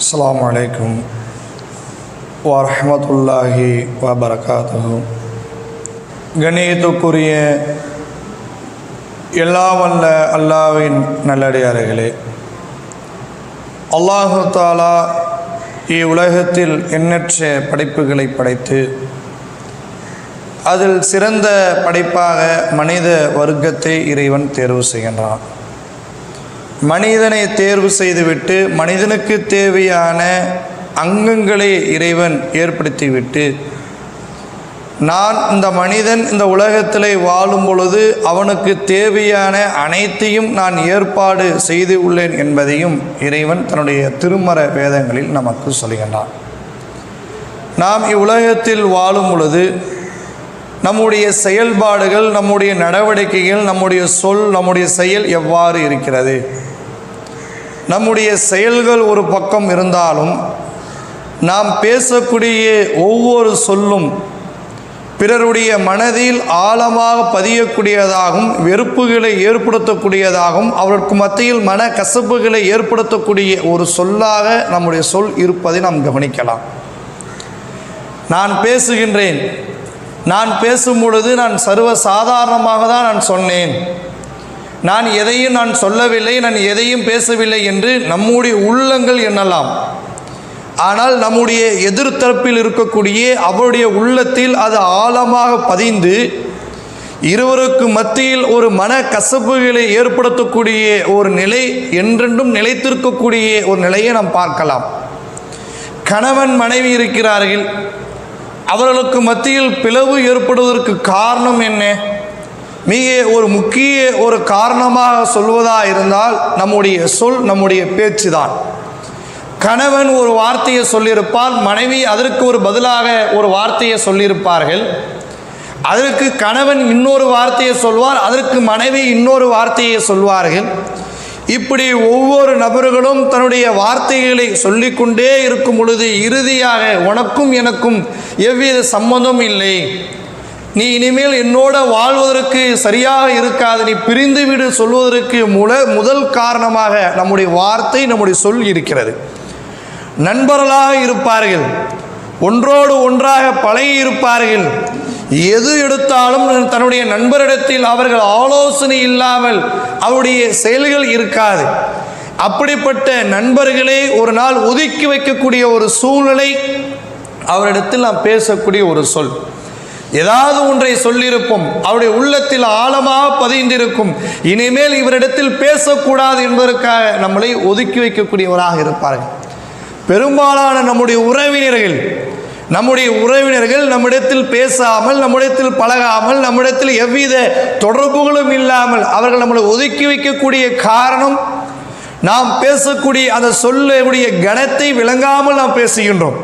அஸ்ஸலாமு அலைக்கும் الله وبركاته கணியத்துக்குரிய எல்லாம் வல்ல அல்லாவின் நல்லடியார்களே அல்லாஹு தாலா இவ்வுலகத்தில் எண்ணற்ற படைப்புகளை படைத்து அதில் சிறந்த படைப்பாக மனித வர்க்கத்தை இறைவன் தேர்வு செய்கின்றான். மனிதனை தேர்வு செய்துவிட்டு மனிதனுக்கு தேவையான அங்கங்களை இறைவன் ஏற்படுத்திவிட்டு நான் இந்த மனிதன் இந்த உலகத்தில் வாழும் பொழுது அவனுக்கு தேவையான அனைத்தையும் நான் ஏற்பாடு செய்து உள்ளேன் என்பதையும் இறைவன் தன்னுடைய திருமற வேதங்களில் நமக்கு சொல்கின்றான் நாம் இவ்வுலகத்தில் வாழும் பொழுது நம்முடைய செயல்பாடுகள் நம்முடைய நடவடிக்கைகள் நம்முடைய சொல் நம்முடைய செயல் எவ்வாறு இருக்கிறது? நம்முடைய செயல்கள் ஒரு பக்கம் இருந்தாலும் நாம் பேசக்கூடிய ஒவ்வொரு சொல்லும் பிறருடைய மனதில் ஆழமாக பதியக்கூடியதாகவும் வெறுப்புகளை ஏற்படுத்தக்கூடியதாகவும் அவருக்கு மத்தியில் மன கசப்புகளை ஏற்படுத்தக்கூடிய ஒரு சொல்லாக நம்முடைய சொல் இருப்பதை நாம் கவனிக்கலாம். நான் பேசுகின்றேன். நான் பேசும் பொழுது நான் சர்வ சாதாரணமாக தான் நான் சொன்னேன். நான் எதையும் நான் சொல்லவில்லை நான் எதையும் பேசவில்லை என்று நம்முடைய உள்ளங்கள் எண்ணலாம். ஆனால் நம்முடைய எதிர்த்தரப்பில் இருக்கக்கூடிய அவருடைய உள்ளத்தில் அது ஆழமாக பதிந்து இருவருக்கு மத்தியில் ஒரு மன கசப்புகளை ஏற்படுத்தக்கூடிய ஒரு நிலை என்றென்றும் நிலைத்திருக்கக்கூடிய ஒரு நிலையை நாம் பார்க்கலாம். கணவன் மனைவி இருக்கிறார்கள். அவர்களுக்கு மத்தியில் பிளவு ஏற்படுவதற்கு காரணம் என்ன? மிக ஒரு முக்கிய ஒரு காரணமாக சொல்வதாக இருந்தால் நம்முடைய சொல் நம்முடைய பேச்சு தான் கணவன் ஒரு வார்த்தையை சொல்லியிருப்பால் மனைவி அதற்கு ஒரு பதிலாக ஒரு வார்த்தையை சொல்லியிருப்பார்கள். அதற்கு கணவன் இன்னொரு வார்த்தையை சொல்வார் அதற்கு மனைவி இன்னொரு வார்த்தையை சொல்வார்கள். இப்படி ஒவ்வொரு நபர்களும் தன்னுடைய வார்த்தைகளை சொல்லிக்கொண்டே இருக்கும் பொழுது இறுதியாக உனக்கும் எனக்கும் எவ்வித சம்மந்தம் இல்லை. நீ இனிமேல் என்னோட வாழ்வதற்கு சரியாக இருக்காது. நீ பிரிந்து விடு சொல்வதற்கு முல முதல் காரணமாக நம்முடைய வார்த்தை நம்முடைய சொல் இருக்கிறது. நண்பர்களாக இருப்பார்கள். ஒன்றோடு ஒன்றாக பழகி இருப்பார்கள். எது எடுத்தாலும் தன்னுடைய நண்பரிடத்தில் அவர்கள் ஆலோசனை இல்லாமல் அவருடைய செயல்கள் இருக்காது. அப்படிப்பட்ட நண்பர்களே ஒரு நாள் ஒதுக்கி வைக்கக்கூடிய ஒரு சூழ்நிலை அவரிடத்தில் நாம் பேசக்கூடிய ஒரு சொல். ஏதாவது ஒன்றை சொல்லியிருப்போம். அவருடைய உள்ளத்தில் ஆழமாக பதிந்திருக்கும். இனிமேல் இவரிடத்தில் பேசக்கூடாது என்பதற்காக நம்மளை ஒதுக்கி வைக்கக்கூடியவராக இருப்பார்கள். பெரும்பாலான நம்முடைய உறவினர்கள் நம்முடைய உறவினர்கள் நம்மிடத்தில் பேசாமல் நம்மிடத்தில் பழகாமல் நம்மிடத்தில் எவ்வித தொடர்புகளும் இல்லாமல் அவர்கள் நம்மளை ஒதுக்கி வைக்கக்கூடிய காரணம் நாம் பேசக்கூடிய அந்த சொல்லுடைய கணத்தை விளங்காமல் நாம் பேசுகின்றோம்.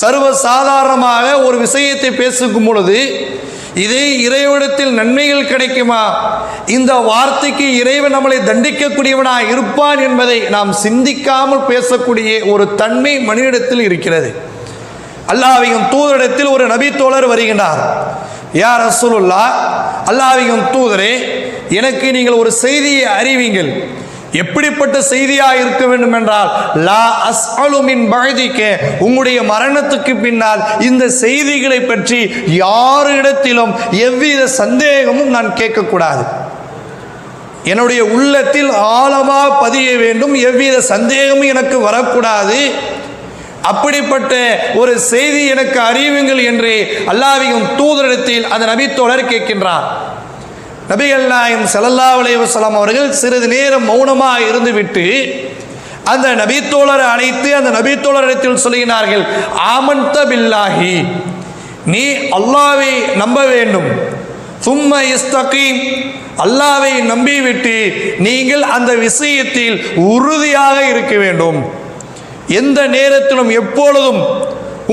சர்வ சாதாரணமாக ஒரு விஷயத்தை பேசும் பொழுது இதே இறைவனிடத்தில் நன்மைகள் கிடைக்குமா? இந்த வார்த்தைக்கு இறைவன் நம்மளை தண்டிக்கக்கூடியவனாக இருப்பான் என்பதை நாம் சிந்திக்காமல் பேசக்கூடிய ஒரு தன்மை மனிதனிடத்தில் இருக்கிறது. அல்லாவியும் தூதரிடத்தில் ஒரு நபி தோழர் வருகின்றார். யார் அசுலுல்லா அல்லாவியும் தூதரே எனக்கு நீங்கள் ஒரு செய்தியை அறிவீங்கள் எப்படிப்பட்ட செய்தியாக இருக்க வேண்டும் என்றால் லா அஸ்அலுமின் பகுதிக்கு உங்களுடைய மரணத்துக்கு பின்னால் இந்த செய்திகளை பற்றி யாரிடத்திலும் எவ்வித சந்தேகமும் நான் கேட்கக்கூடாது. என்னுடைய உள்ளத்தில் ஆழமாக பதிய வேண்டும் எவ்வித சந்தேகமும் எனக்கு வரக்கூடாது. அப்படிப்பட்ட ஒரு செய்தி எனக்கு அறிவுங்கள் என்று அல்லாவியும் தூதரிடத்தில் அந்த நபித்தோழர் கேட்கின்றார். நபிகள் நாயம் சல்லல்லா அலைவசலாம் அவர்கள் சிறிது நேரம் மௌனமாக இருந்துவிட்டு அந்த நபித்தோழரை அழைத்து அந்த நபித்தோழரிடத்தில் சொல்கிறார்கள் ஆமந்த பில்லாஹி. நீ அல்லாவை நம்ப வேண்டும். சும்ம இஸ்தகீம் அல்லாவை நம்பிவிட்டு நீங்கள் அந்த விஷயத்தில் உறுதியாக இருக்க வேண்டும். எந்த நேரத்திலும் எப்பொழுதும்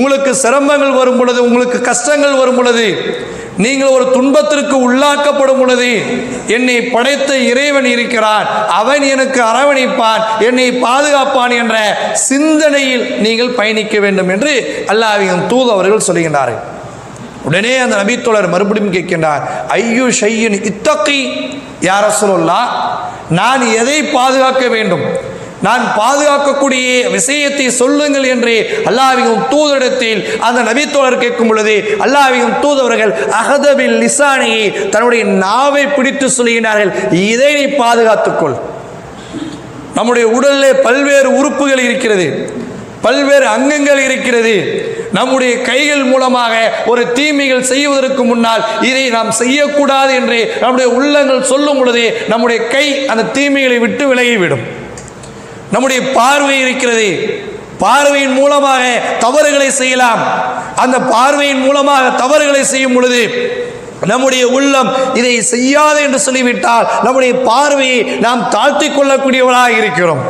உங்களுக்கு சிரமங்கள் வரும் பொழுது உங்களுக்கு கஷ்டங்கள் வரும் பொழுது நீங்கள் ஒரு துன்பத்திற்கு உள்ளாக்கப்படும் பொழுது என்னை படைத்த இறைவன் இருக்கிறான் அவன் எனக்கு அரவணைப்பான். என்னை பாதுகாப்பான் என்ற சிந்தனையில் நீங்கள் பயணிக்க வேண்டும் என்று அல்லாவின் தூது அவர்கள் சொல்கின்றார்கள். உடனே அந்த நபித்தோழர் மறுபடியும் கேட்கின்றார் ஐயோ ஷையின் இத்தக்கை யார சொல்லா நான் எதை பாதுகாக்க வேண்டும்? நான் பாதுகாக்கக்கூடிய விஷயத்தை சொல்லுங்கள் என்று அல்லாவியும் தூதரிடத்தில் அந்த நபித்தோழர் கேட்கும் பொழுது அல்லாவியும் தூதவர்கள் அகதபில் லிசானியை தன்னுடைய நாவை பிடித்து சொல்கிறார்கள் இதை நீ பாதுகாத்துக்கொள் நம்முடைய உடலிலே பல்வேறு உறுப்புகள் இருக்கிறது பல்வேறு அங்கங்கள் இருக்கிறது. நம்முடைய கைகள் மூலமாக ஒரு தீமைகள் செய்வதற்கு முன்னால் இதை நாம் செய்யக்கூடாது என்று நம்முடைய உள்ளங்கள் சொல்லும் பொழுதே நம்முடைய கை அந்த தீமைகளை விட்டு விலகிவிடும். நம்முடைய பார்வை இருக்கிறது. பார்வையின் மூலமாக தவறுகளை செய்யலாம். அந்த பார்வையின் மூலமாக தவறுகளை செய்யும் பொழுது நம்முடைய உள்ளம் இதை செய்யாது என்று சொல்லிவிட்டால் நம்முடைய பார்வையை நாம் தாழ்த்தி கொள்ளக்கூடியவராக இருக்கிறோம்.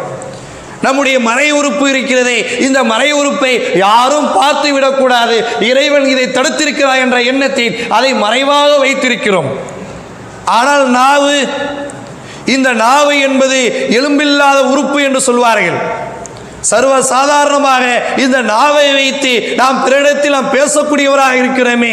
நம்முடைய மறை உறுப்பு இருக்கிறதே. இந்த மறை உறுப்பை யாரும் பார்த்து விடக்கூடாது. இறைவன் இதை தடுத்திருக்கிறார் என்ற எண்ணத்தில் அதை மறைவாக வைத்திருக்கிறோம். ஆனால் நாவு இந்த நாவு என்பது எலும்பில்லாத உறுப்பு என்று சொல்வார்கள். சர்வ சாதாரணமாக இந்த நாவை வைத்து நாம் பிறரிடத்தில் நாம் பேசக்கூடியவராக இருக்கிறோமே.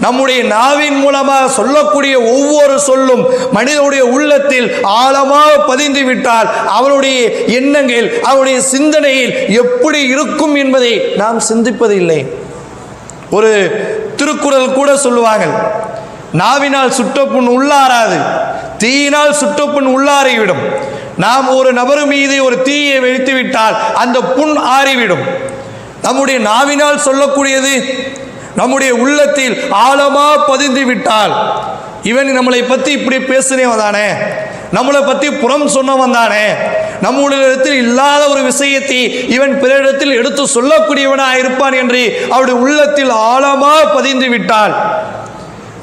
நம்முடைய நாவின் மூலமாக சொல்லக்கூடிய ஒவ்வொரு சொல்லும் மனிதனுடைய உள்ளத்தில் ஆழமாக பதிந்து விட்டால் அவருடைய எண்ணங்கள் அவருடைய சிந்தனையில் எப்படி இருக்கும் என்பதை நாம் சிந்திப்பதில்லை. ஒரு திருக்குறள் கூட சொல்லுவாங்க நாவினால் சுட்டப்புண் உள்ளாராது தீயினால் சுட்டப்புண் உள்ளாறிவிடும். நாம் ஒரு நபர் மீது ஒரு தீயை வைத்து விட்டால் அந்த புண் ஆறிவிடும். நம்முடைய நாவினால் சொல்லக்கூடியது நம்முடைய உள்ளத்தில் ஆழமா பதிந்து விட்டால் இவன் நம்மளை பற்றி இப்படி பேசுனேவன் தானே நம்மளை பற்றி புறம் சொன்னவன் தானே நம்முடைய இல்லாத ஒரு விஷயத்தை இவன் பிறரிடத்தில் எடுத்து சொல்லக்கூடியவனாக இருப்பான் என்று அவருடைய உள்ளத்தில் ஆழமாக பதிந்து விட்டால்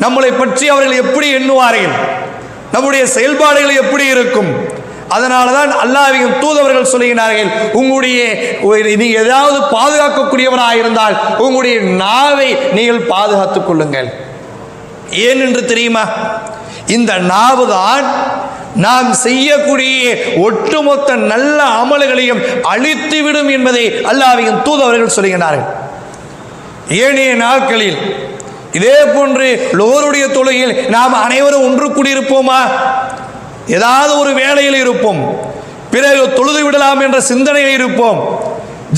நம்மளை பற்றி அவர்கள் எப்படி எண்ணுவார்கள்? நம்முடைய செயல்பாடுகள் எப்படி இருக்கும்? அதனால தான் அல்லாவின் தூதவர்கள் சொல்லுகிறார்கள் உங்களுடைய ஒரு- ஏதாவது பாதுகாக்கக்கூடியவராக இருந்தால் உங்களுடைய நாவை நீங்கள் பாதுகாத்துக் கொள்ளுங்கள். ஏன் என்று தெரியுமா? இந்த நாவு தான் நாம் செய்யக்கூடிய ஒட்டுமொத்த நல்ல அமல்களையும் அழித்துவிடும் என்பதை அல்லாவின் தூதவர்கள் சொல்லுகிறார்கள் ஏனைய நாட்களில் இதே போன்று லோருடைய தொழுகையில் நாம் அனைவரும் ஒன்று கூடியிருப்போமா? ஏதாவது ஒரு வேலையில் இருப்போம். பிறகு தொழுது விடலாம் என்ற சிந்தனையில் இருப்போம்.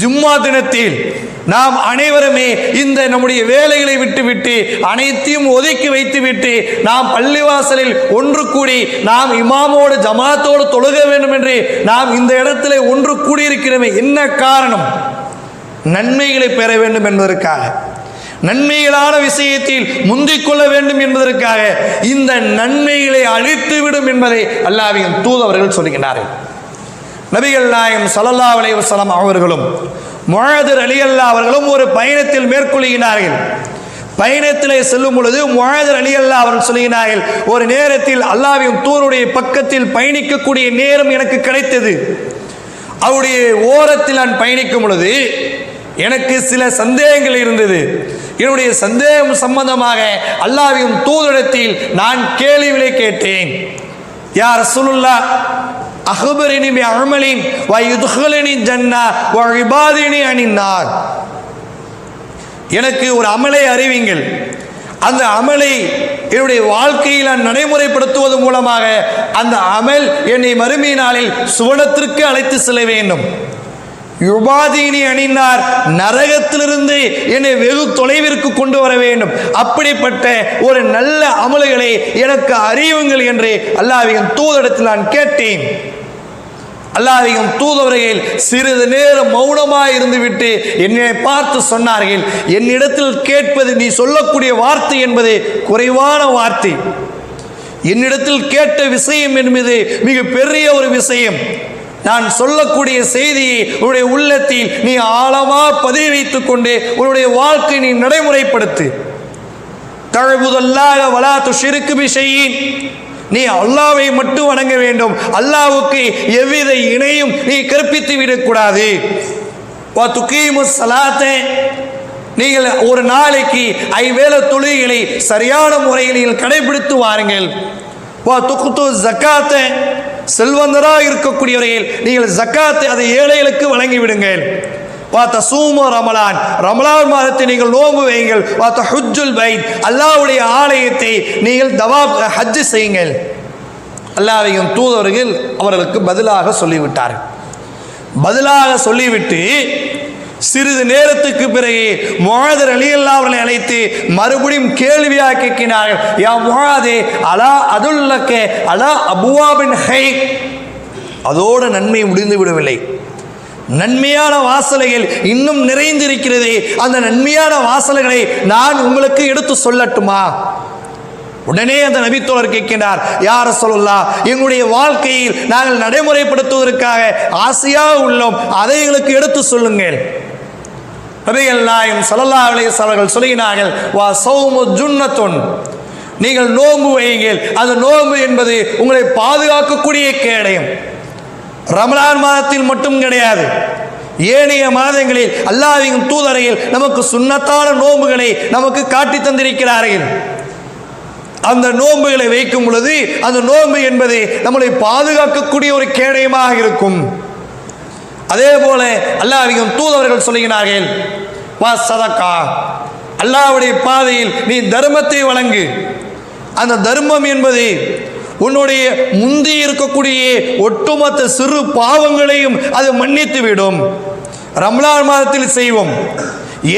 ஜும்மா தினத்தில் நாம் அனைவருமே இந்த நம்முடைய வேலைகளை விட்டுவிட்டு அனைத்தையும் ஒதுக்கி வைத்துவிட்டு நாம் பள்ளிவாசலில் ஒன்று கூடி நாம் இமாமோடு ஜமாத்தோடு தொழுக வேண்டும் என்று நாம் இந்த இடத்துல ஒன்று கூடியிருக்கிறோமே. என்ன காரணம்? நன்மைகளை பெற வேண்டும் என்பதற்காக. நன்மைகளான விஷயத்தில் முந்திக் கொள்ள வேண்டும் என்பதற்காக இந்த நன்மைகளை அழித்துவிடும் என்பதை அல்லாவின் தூதவர்கள் சொல்லுகின்றார்கள். நபிகள் நாயம் சல்லல்லா அலைவசலம் அவர்களும் முழதர் அலி அல்லா அவர்களும் ஒரு பயணத்தில் மேற்கொள்கிறார்கள் பயணத்திலே செல்லும் பொழுது முழதர் அலி அல்லா அவர்கள் சொல்லுகிறார்கள் ஒரு நேரத்தில் அல்லாவின் தூருடைய பக்கத்தில் பயணிக்கக்கூடிய நேரம் எனக்கு கிடைத்தது. அவருடைய ஓரத்தில் நான் பயணிக்கும் பொழுது எனக்கு சில சந்தேகங்கள் இருந்தது. என்னுடைய சந்தேகம் சம்பந்தமாக அல்லாவின் தூதரத்தில் நான் கேள்விகளை கேட்டேன். யார் ரசூலுல்லா அகபரினி அமலின் வ ஜன்னா வ இபாதினி எனக்கு ஒரு அமலை அறிவிங்கள். அந்த அமலை என்னுடைய வாழ்க்கையில் நான் நடைமுறைப்படுத்துவது மூலமாக அந்த அமல் என்னை மறுமை நாளில் சுவனத்திற்கு அழைத்து செல்ல வேண்டும். யுபாதீனி அணிந்தார். நரகத்திலிருந்து என்னை வெகு தொலைவிற்கு கொண்டு வர வேண்டும். அப்படிப்பட்ட ஒரு நல்ல அமல்களை எனக்கு அறியுங்கள் என்று அல்லாவின் தூதரிடத்தில் நான் கேட்டேன். அல்லாஹ்வின் தூதவர்கள் சிறிது நேரம் மௌனமாக இருந்துவிட்டு என்னை பார்த்து சொன்னார்கள் என்னிடத்தில் கேட்பது நீ சொல்லக்கூடிய வார்த்தை என்பது குறைவான வார்த்தை. என்னிடத்தில் கேட்ட விஷயம் என்பது மிக பெரிய ஒரு விஷயம். நான் சொல்லக்கூடிய செய்தியை உன்னுடைய உள்ளத்தில் நீ ஆழமாக பதிவு வைத்துக் கொண்டு உன்னுடைய வாழ்க்கை நீ நடைமுறைப்படுத்து. தழுவுதல்லாக வலா துஷிருக்கு நீ அல்லாவை மட்டும் வணங்க வேண்டும். அல்லாவுக்கு எவ்வித இணையும் நீ கற்பித்து விடக்கூடாது. வா சலாத்தை நீங்கள் ஒரு நாளைக்கு ஐவேளை தொழுகைகளை சரியான முறையில் நீங்கள் கடைபிடித்து வாருங்கள். வா துக்குத்து ஜக்காத்தை. செல்வந்தராக இருக்கக்கூடியவர்கள் நீங்கள் ஜக்காத்தை அதை ஏழைகளுக்கு வழங்கிவிடுங்கள். பார்த்த சூமோ ரமலான். ரமலான் மாதத்தை நீங்கள் நோம்பு வையுங்கள். பார்த்த ஹுஜுல் பைத். அல்லாஹ்வுடைய ஆலயத்தை நீங்கள் தவா ஹஜ்ஜு செய்யுங்கள். அல்லாவையும் தூதவர்கள் அவர்களுக்கு பதிலாக சொல்லிவிட்டார்கள். பதிலாக சொல்லிவிட்டு சிறிது நேரத்துக்கு பிறகு முகாதர் அலியல்லா அவர்களை அழைத்து மறுபடியும் கேள்வியாக கேட்கினார்கள் யா முகாதே அலா அதுல்லக்கே அலா அபுவாபின் ஹை அதோடு நன்மை முடிந்து விடவில்லை நன்மையான வாசலைகள் இன்னும் நிறைந்திருக்கிறது அந்த நன்மையான வாசல்களை நான் உங்களுக்கு எடுத்து சொல்லட்டுமா? உடனே அந்த நபித்தோழர் கேட்கின்றார் யார சொல்லலா எங்களுடைய வாழ்க்கையில் நாங்கள் நடைமுறைப்படுத்துவதற்காக ஆசையாக உள்ளோம் அதை எங்களுக்கு எடுத்து சொல்லுங்கள். நபிகள் நாயம் சலல்லா அலைஹி அவர்கள் சொல்கிறார்கள் வா சௌமு ஜுன்னத்துன். நீங்கள் நோம்பு வையுங்கள். அந்த நோம்பு என்பது உங்களை பாதுகாக்கக்கூடிய கேடயம். ரமலான் மாதத்தில் மட்டும் கிடையாது. ஏனைய மாதங்களில் அல்லாவின் தூதரையில் நமக்கு சுண்ணத்தான நோம்புகளை நமக்கு காட்டி தந்திருக்கிறார்கள். அந்த நோன்புகளை வைக்கும் பொழுது அந்த நோன்பு என்பது நம்மளை பாதுகாக்கக்கூடிய ஒரு கேடயமாக இருக்கும். அதே போல அல்லாஹ்வின் தூதவர்கள் சொல்லுகிறார்கள் வா சதக்கா. அல்லாவுடைய பாதையில் நீ தர்மத்தை வழங்கு. அந்த தர்மம் என்பது உன்னுடைய முந்தி இருக்கக்கூடிய ஒட்டுமொத்த சிறு பாவங்களையும் அது மன்னித்து விடும் ரம்லான் மாதத்தில் செய்வோம்.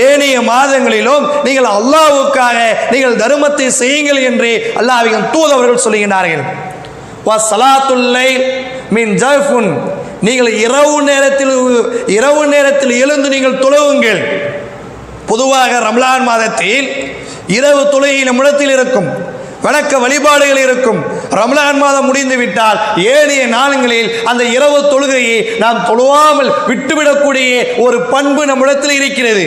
ஏனைய மாதங்களிலும் நீங்கள் அல்லாஹ்வுக்காக நீங்கள் தர்மத்தை செய்யுங்கள் என்று அல்லாவின் தூதவர்கள் சொல்லுகிறார்கள் வா சலாத்துல்லை மீன் ஜஃபுன் நீங்கள் இரவு நேரத்தில் இரவு நேரத்தில் எழுந்து நீங்கள் துளவுங்கள் பொதுவாக ரம்லான் மாதத்தில் இரவு துளையின் நம்மிடத்தில் இருக்கும் வணக்க வழிபாடுகள் இருக்கும். ரம்லான் மாதம் முடிந்து விட்டால் ஏழைய நாளங்களில் அந்த இரவு தொழுகையை நாம் தொழுவாமல் விட்டுவிடக்கூடிய ஒரு பண்பு நம்மிடத்தில் இருக்கிறது.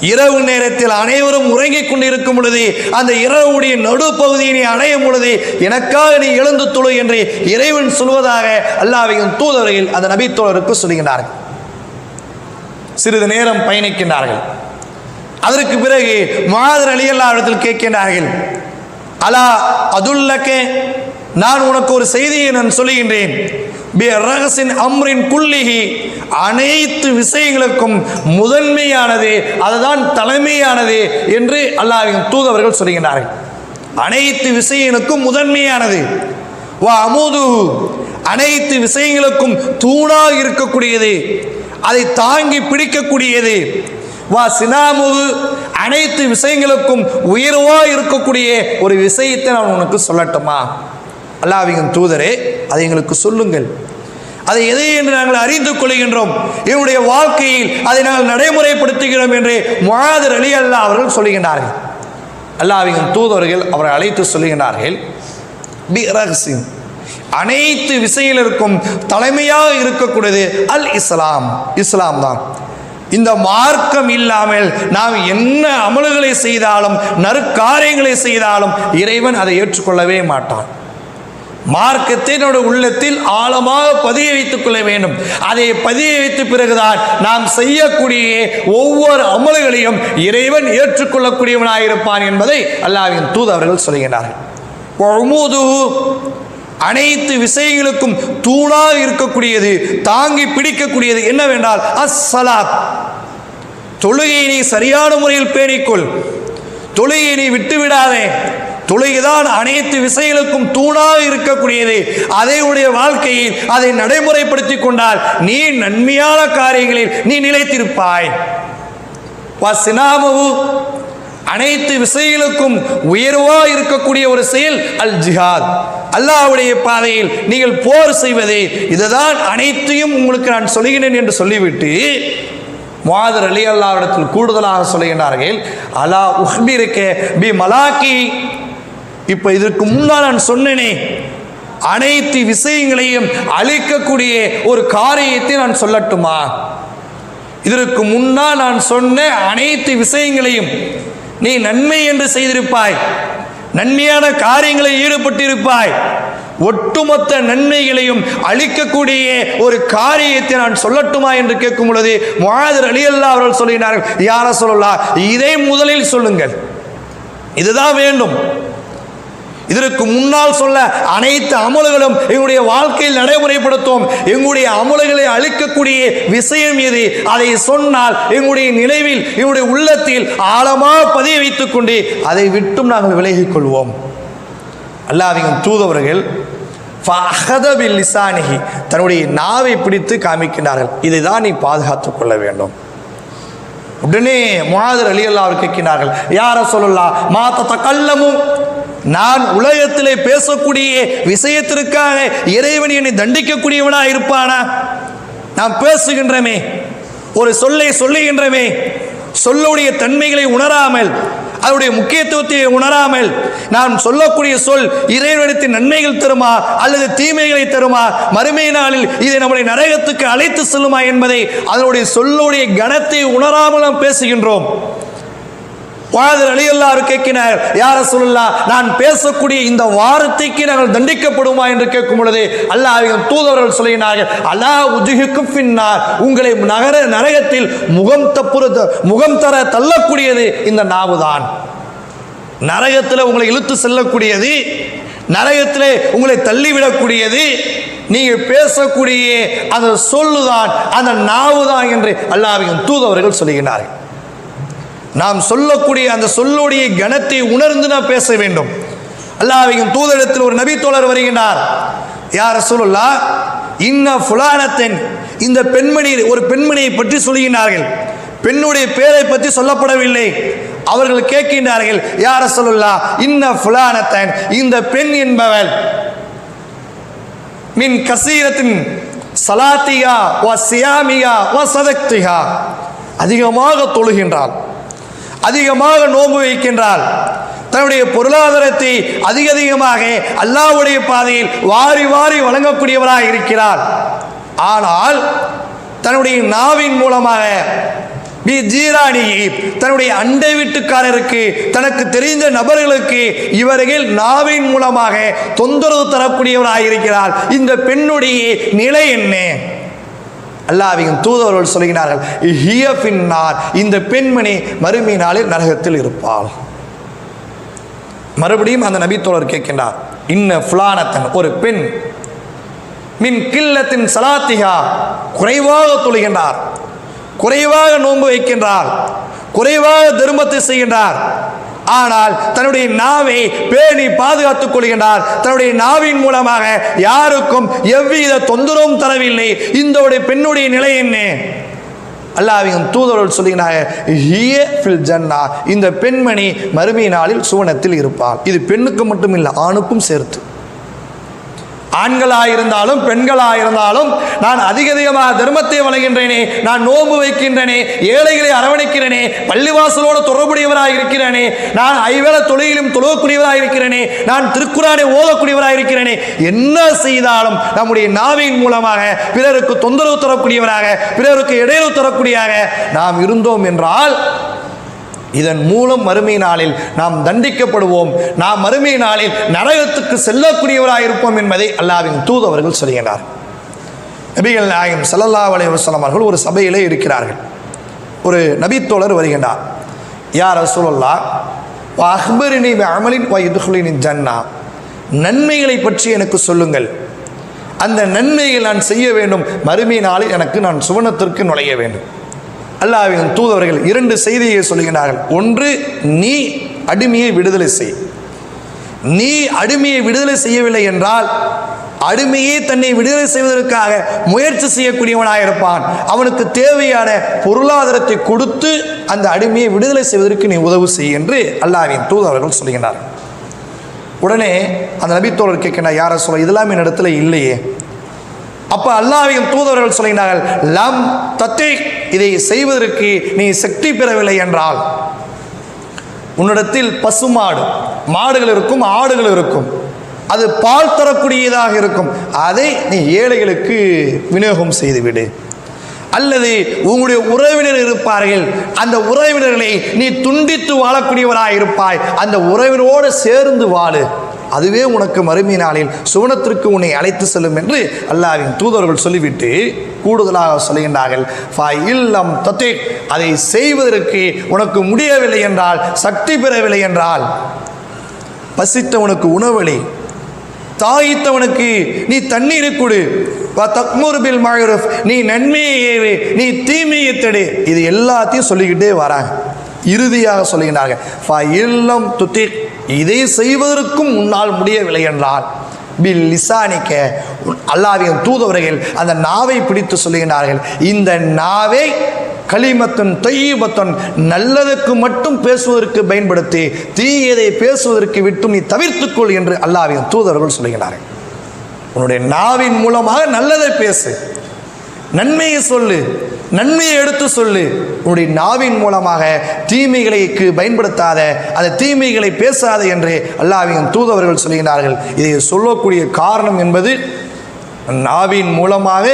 இரவு நேரத்தில் அனைவரும் உறங்கிக் கொண்டிருக்கும் பொழுது அந்த இரவுடைய நடுப்பகுதியை நீ அடையும் பொழுது எனக்காக நீ எழுந்து தொழு என்று இறைவன் சொல்வதாக அல்லாவையும் தூதரையில் அந்த நபித்தோழருக்கு சொல்லுகின்றார்கள். சிறிது நேரம் பயணிக்கின்றார்கள். அதற்கு பிறகு மாதர் அலி இடத்தில் கேட்கின்றார்கள் அலா அதுல்லக்கே நான் உனக்கு ஒரு செய்தியை நான் சொல்லுகின்றேன். ரகசின் அம்ரின் குல்லிகி அனைத்து விஷயங்களுக்கும் முதன்மையானது அதுதான் தலைமையானது என்று அல்லாவின் தூதவர்கள் சொல்லுகின்றார்கள். அனைத்து விஷயங்களுக்கும் முதன்மையானது. வா அமுது. அனைத்து விஷயங்களுக்கும் தூணாக இருக்கக்கூடியது. அதை தாங்கி பிடிக்கக்கூடியது. வா சினாமுது. அனைத்து விஷயங்களுக்கும் உயர்வாக இருக்கக்கூடிய ஒரு விஷயத்தை நான் உனக்கு சொல்லட்டுமா? அல்லாவின் தூதரே அதை எங்களுக்கு சொல்லுங்கள். அதை எதை என்று நாங்கள் அறிந்து கொள்கின்றோம்? என்னுடைய வாழ்க்கையில் அதை நாங்கள் நடைமுறைப்படுத்துகிறோம் என்று முகாதர் அலி அல்லா அவர்கள் சொல்லுகின்றார்கள் அல்லாவின் தூதர்கள் அவரை அழைத்து சொல்லுகின்றார்கள் பி ரகசியம் அனைத்து விசையிலிருக்கும் தலைமையாக இருக்கக்கூடியது அல் இஸ்லாம் இஸ்லாம் தான். இந்த மார்க்கம் இல்லாமல் நாம் என்ன அமல்களை செய்தாலும் நறுக்காரியங்களை செய்தாலும் இறைவன் அதை ஏற்றுக்கொள்ளவே மாட்டான். மார்க்கத்தை நம்முடைய உள்ளத்தில் ஆழமாக பதிய வைத்துக் கொள்ள வேண்டும். அதை பதிய வைத்த பிறகுதான் நாம் செய்யக்கூடிய ஒவ்வொரு அமல்களையும் இறைவன் ஏற்றுக்கொள்ளக்கூடியவனாக இருப்பான் என்பதை அல்லாவின் தூதவர்கள் சொல்கிறார்கள். அனைத்து விஷயங்களுக்கும் தூணாக இருக்கக்கூடியது தாங்கி பிடிக்கக்கூடியது என்னவென்றால் அஸ்ஸலாத் தொழுகையை நீ சரியான முறையில் பேணிக்கொள். தொழுகையை நீ விட்டு விடாதே தொழுகைதான் அனைத்து விசைகளுக்கும் தூணாக இருக்கக்கூடியது. அதை உடைய வாழ்க்கையில் அதை நடைமுறைப்படுத்தி கொண்டால் நீ நன்மையான காரியங்களில் நீ நிலைத்திருப்பாய். வசினாமவு அனைத்து விஷயங்களுக்கும் உயர்வா இருக்கக்கூடிய ஒரு செயல் அல் ஜிஹாத். அல்லாவுடைய பாதையில் நீங்கள் போர் செய்வது. இதுதான் அனைத்தையும் உங்களுக்கு நான் சொல்கிறேன் என்று சொல்லிவிட்டு மாதர் அலி அல்லாவிடத்தில் கூடுதலாக சொல்லுகின்றார்கள் அலா உஹ்பிருக்க பி மலாக்கி? இப்போ இதற்கு முன்னால் நான் சொன்னேனே அனைத்து விஷயங்களையும் அழிக்கக்கூடிய ஒரு காரியத்தை நான் சொல்லட்டுமா? இதற்கு முன்னால் நான் சொன்ன அனைத்து விஷயங்களையும் நீ நன்மை என்று செய்திருப்பாய் நன்மையான காரியங்களில் ஈடுபட்டிருப்பாய் ஒட்டுமொத்த நன்மைகளையும் அளிக்கக்கூடிய ஒரு காரியத்தை நான் சொல்லட்டுமா என்று கேட்கும் பொழுது முகாதர் அலியல்லா அவர்கள் சொல்லினார்கள் யார சொல்லலாம் இதை முதலில் சொல்லுங்கள். இதுதான் வேண்டும். இதற்கு முன்னால் சொல்ல அனைத்து அமல்களும் எங்களுடைய வாழ்க்கையில் நடைமுறைப்படுத்தும். எங்களுடைய அமல்களை அழிக்கக்கூடிய விஷயம் எது? அதை சொன்னால் எங்களுடைய நினைவில் எங்களுடைய உள்ளத்தில் ஆழமாக பதிய வைத்துக் கொண்டு அதை விட்டும் நாங்கள் விலகிக் கொள்வோம். அல்லாவின் தூதவர்கள் ஃபஹதபில் லிசானிஹி தன்னுடைய நாவை பிடித்து காமிக்கின்றார்கள். இதை தான் நீ பாதுகாத்துக் கொள்ள வேண்டும். உடனே முகாதர் அலி அல்லாஹ் கேட்கிறார்கள் யார சொல்லலாம் மாத்த தக்கல்லமும் நான் உலகத்திலே பேசக்கூடிய விஷயத்திற்காக இறைவன் என்னை தண்டிக்கக்கூடியவனா இருப்பானா? நாம் பேசுகின்றமே ஒரு சொல்லை சொல்லுகின்றமே சொல்லுடைய தன்மைகளை உணராமல் அதனுடைய முக்கியத்துவத்தை உணராமல் நான் சொல்லக்கூடிய சொல் இறைவனிடத்தின் நன்மைகள் தருமா அல்லது தீமைகளை தருமா? மறுமை நாளில் இதை நம்முடைய நரகத்துக்கு அழைத்து செல்லுமா என்பதை அதனுடைய சொல்லுடைய கணத்தை உணராமல் நாம் பேசுகின்றோம். வாதர் அலியல்லாரு கேட்கினார் யார சொல்லலாம் நான் பேசக்கூடிய இந்த வார்த்தைக்கு நாங்கள் தண்டிக்கப்படுமா? என்று கேட்கும் பொழுது அல்லாஹ் தூதவர்கள் சொல்லினார்கள் அல்லா உஜுகுக்கும் பின்னார் உங்களை நகர நரகத்தில் முகம் தப்புற முகம் தர தள்ளக்கூடியது இந்த நாவுதான். நரகத்தில் உங்களை இழுத்து செல்லக்கூடியது நரகத்திலே உங்களை தள்ளிவிடக்கூடியது நீங்கள் பேசக்கூடிய அந்த சொல்லுதான் அந்த நாவுதான் என்று அல்லாவின் தூதவர்கள் சொல்லுகிறார்கள் நாம் சொல்லக்கூடிய அந்த சொல்லுடைய கணத்தை உணர்ந்து நாம் பேச வேண்டும். அல்லாவையும் தூதரத்தில் ஒரு நபித்தோழர் வருகின்றார். யார் சொல்லுல்லா இன்ன ஃபுலானத்தின் இந்த பெண்மணி ஒரு பெண்மணியை பற்றி சொல்லுகின்றார்கள். பெண்ணுடைய பேரை பற்றி சொல்லப்படவில்லை. அவர்கள் கேட்கின்றார்கள் யார சொல்லுல்லா இன்ன ஃபுலானத்தன் இந்த பெண் என்பவள் மின் கசீரத்தின் சலாத்தியா வ சியாமியா வ சதக்திகா அதிகமாக தொழுகின்றாள். அதிகமாக நோன்பு வைக்கின்றாள். தன்னுடைய பொருளாதாரத்தை அதிக அதிகமாக அல்லாவுடைய பாதையில் வாரி வாரி வழங்கக்கூடியவராக இருக்கிறார் ஆனால் தன்னுடைய நாவின் மூலமாக பி ஜீராணி தன்னுடைய அண்டை வீட்டுக்காரருக்கு தனக்கு தெரிந்த நபர்களுக்கு இவர்கள் நாவின் மூலமாக தொந்தரவு தரக்கூடியவராக இருக்கிறார் இந்த பெண்ணுடைய நிலை என்ன? அல்லாவின் தூதவர்கள் சொல்கிறார்கள் ஹிய இந்த பெண்மணி மறுமை நாளில் நரகத்தில் இருப்பாள். மறுபடியும் அந்த நபித்தோழர் கேட்கின்றார் இன்ன ஃபுலானத்தன் ஒரு பெண் மின் கில்லத்தின் சலாத்திகா. குறைவாக தொழுகின்றார் குறைவாக நோன்பு வைக்கின்றார் குறைவாக தர்மத்தை செய்கின்றார். ஆனால் தன்னுடைய நாவை பேணி பாதுகாத்துக் கொள்கின்றார். தன்னுடைய நாவின் மூலமாக யாருக்கும் எவ்வித தொந்தரவும் தரவில்லை. இந்த பெண்ணுடைய நிலை என்ன? அல்லாவின் தூதர்கள் சொல்லுகிறாங்க ஃபில் இந்த பெண்மணி மறுமை நாளில் சுவனத்தில் இருப்பாள். இது பெண்ணுக்கு மட்டும் இல்லை ஆணுக்கும் சேர்த்து. ஆண்களாக இருந்தாலும் பெண்களாக இருந்தாலும் நான் அதிக அதிகமாக தர்மத்தை வழங்குகின்றேனே நான் நோன்பு வைக்கின்றனே ஏழைகளை அரவணைக்கிறேனே பள்ளிவாசலோடு தொடர்புடையவராக இருக்கிறேனே நான் ஐவேளை தொழிலும் தொழக்கூடியவராக இருக்கிறேனே நான் திருக்குறானை ஓதக்கூடியவராக இருக்கிறேனே என்ன செய்தாலும் நம்முடைய நாவின் மூலமாக பிறருக்கு தொந்தரவு தரக்கூடியவராக பிறருக்கு இடையூறு தரக்கூடியவராக நாம் இருந்தோம் என்றால் இதன் மூலம் மறுமை நாளில் நாம் தண்டிக்கப்படுவோம். நாம் மறுமை நாளில் நரகத்துக்கு செல்லக்கூடியவராக இருப்போம் என்பதை அல்லாவின் தூதவர்கள் சொல்கிறார் நபிகள் நாயகம் சல்லல்லா அலைவசலம் அவர்கள் ஒரு சபையிலே இருக்கிறார்கள். ஒரு நபித்தோழர் வருகின்றார். யார் ரசூலுல்லா அஹ்பரினி அமலின் வயதுகளின் ஜன்னா. நன்மைகளை பற்றி எனக்கு சொல்லுங்கள். அந்த நன்மையை நான் செய்ய வேண்டும். மறுமை நாளில் எனக்கு நான் சுவனத்திற்கு நுழைய வேண்டும். அல்லாவின் தூதவர்கள் இரண்டு செய்தியை சொல்லுகிறார்கள் ஒன்று நீ அடிமையை விடுதலை செய். நீ அடிமையை விடுதலை செய்யவில்லை என்றால் அடிமையே தன்னை விடுதலை செய்வதற்காக முயற்சி செய்யக்கூடியவனாக இருப்பான். அவனுக்கு தேவையான பொருளாதாரத்தை கொடுத்து அந்த அடிமையை விடுதலை செய்வதற்கு நீ உதவு செய் என்று அல்லாவின் தூதவர்கள் சொல்லுகிறார்கள் உடனே அந்த நபித்தோழர் கேட்கிறார் யாரை சொல்ல இதெல்லாம் என் இடத்துல இல்லையே. அப்போ அல்லாவின் தூதர்கள் சொல்லினார்கள் லம் தத்தை இதை செய்வதற்கு நீ சக்தி பெறவில்லை என்றால். உன்னிடத்தில் பசுமாடு மாடுகள் இருக்கும் ஆடுகள் இருக்கும். அது பால் தரக்கூடியதாக இருக்கும். அதை நீ ஏழைகளுக்கு விநியோகம் செய்துவிடு. அல்லது உங்களுடைய உறவினர் இருப்பார்கள் அந்த உறவினர்களை நீ துண்டித்து வாழக்கூடியவராக இருப்பாய் அந்த உறவினரோடு சேர்ந்து வாழு. அதுவே உனக்கு மறுமை நாளில் சுவனத்திற்கு உன்னை அழைத்து செல்லும் என்று அல்லாவின் தூதர்கள் சொல்லிவிட்டு கூடுதலாக சொல்லுகின்றார்கள் இல்லம் தத்தே அதை செய்வதற்கு உனக்கு முடியவில்லை என்றால் சக்தி பெறவில்லை என்றால் பசித்தவனுக்கு உணவளி தாயித்தவனுக்கு நீ தண்ணீரை கொடு. தக்மூர்பில் மாயுரஃப் நீ நன்மையை ஏவு நீ தீமையை தடு. இது எல்லாத்தையும் சொல்லிக்கிட்டே வராங்க. இறுதியாக சொல்லுகிறார்கள் ஃபா இல்லம் துத்தி இதை செய்வதற்கும் உன்னால் முடியவில்லை என்றால் பில் லிசானிக்க அல்லாவின் தூதவர்கள் அந்த நாவை பிடித்து சொல்லுகிறார்கள் இந்த நாவை களிமத்தன் தொய்யபத்தன் நல்லதுக்கு மட்டும் பேசுவதற்கு பயன்படுத்தி தீயதை பேசுவதற்கு விட்டும் நீ தவிர்த்துக்கொள் என்று அல்லாவின் தூதர்கள் சொல்லுகிறார்கள் உன்னுடைய நாவின் மூலமாக நல்லதை பேசு. நன்மையை சொல்லு நன்மையை எடுத்து சொல்லு. உன்னுடைய நாவின் மூலமாக தீமைகளுக்கு பயன்படுத்தாத அந்த தீமைகளை பேசாத என்று அல்லாவின் தூதவர்கள் சொல்கிறார்கள் இதை சொல்லக்கூடிய காரணம் என்பது நாவின் மூலமாக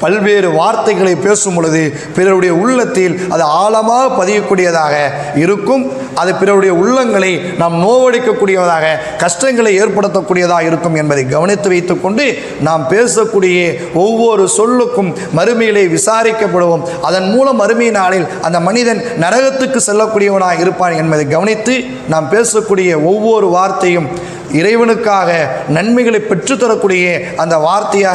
பல்வேறு வார்த்தைகளை பேசும் பொழுது பிறருடைய உள்ளத்தில் அது ஆழமாக பதியக்கூடியதாக இருக்கும். அது பிறருடைய உள்ளங்களை நாம் நோவடிக்கக்கூடியதாக கஷ்டங்களை ஏற்படுத்தக்கூடியதாக இருக்கும் என்பதை கவனித்து வைத்துக்கொண்டு நாம் பேசக்கூடிய ஒவ்வொரு சொல்லுக்கும் மறுமையிலே விசாரிக்கப்படுவோம். அதன் மூலம் மறுமை நாளில் அந்த மனிதன் நரகத்துக்கு செல்லக்கூடியவனாக இருப்பான் என்பதை கவனித்து நாம் பேசக்கூடிய ஒவ்வொரு வார்த்தையும் இறைவனுக்காக நன்மைகளை பெற்றுத்தரக்கூடிய அந்த வார்த்தையாக